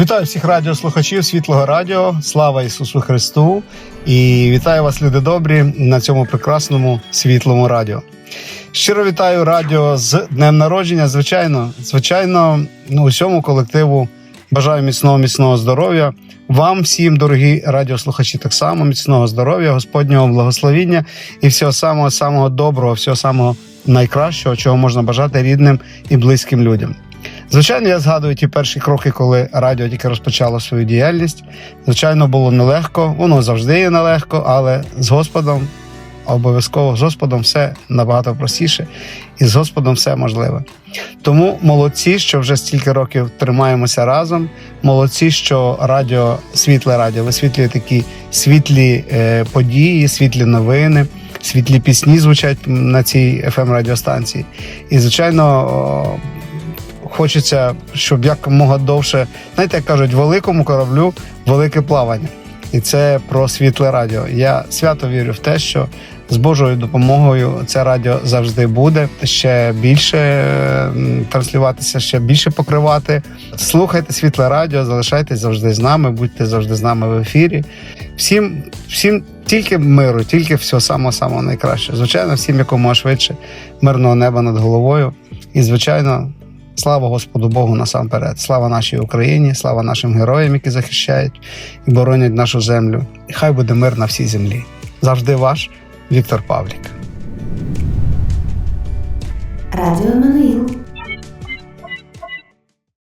Вітаю всіх радіослухачів Світлого Радіо. Слава Ісусу Христу! І вітаю вас, люди добрі, на цьому прекрасному світлому радіо. Щиро вітаю радіо з днем народження. Звичайно, звичайно, ну, усьому колективу бажаю міцного, міцного здоров'я. Вам всім, дорогі радіослухачі, так само міцного здоров'я, Господнього благословіння і всього самого самого доброго, всього самого найкращого, чого можна бажати рідним і близьким людям. Звичайно, я згадую ті перші кроки, коли радіо тільки розпочало свою діяльність. Звичайно, було нелегко, воно завжди є нелегко, але з Господом обов'язково з Господом все набагато простіше, і з Господом все можливе. Тому молодці, що вже стільки років тримаємося разом. Молодці, що радіо, світле радіо висвітлює такі світлі е, події, світлі новини, світлі пісні звучать на цій fm радіостанції. І, звичайно, хочеться, щоб якомога довше, знаєте, як кажуть, великому кораблю велике плавання. І це про світле радіо. Я свято вірю в те, що з Божою допомогою це радіо завжди буде ще більше транслюватися, ще більше покривати. Слухайте світле радіо, залишайтесь завжди з нами, будьте завжди з нами в ефірі. Всім, всім тільки миру, тільки всього самого самого найкращого. Звичайно, всім якомога швидше мирного неба над головою. І звичайно, Слава Господу Богу насамперед. Слава нашій Україні, слава нашим героям, які захищають і боронять нашу землю. І хай буде мир на всій землі. Завжди ваш Віктор Павлік. Радіо Еммануїл.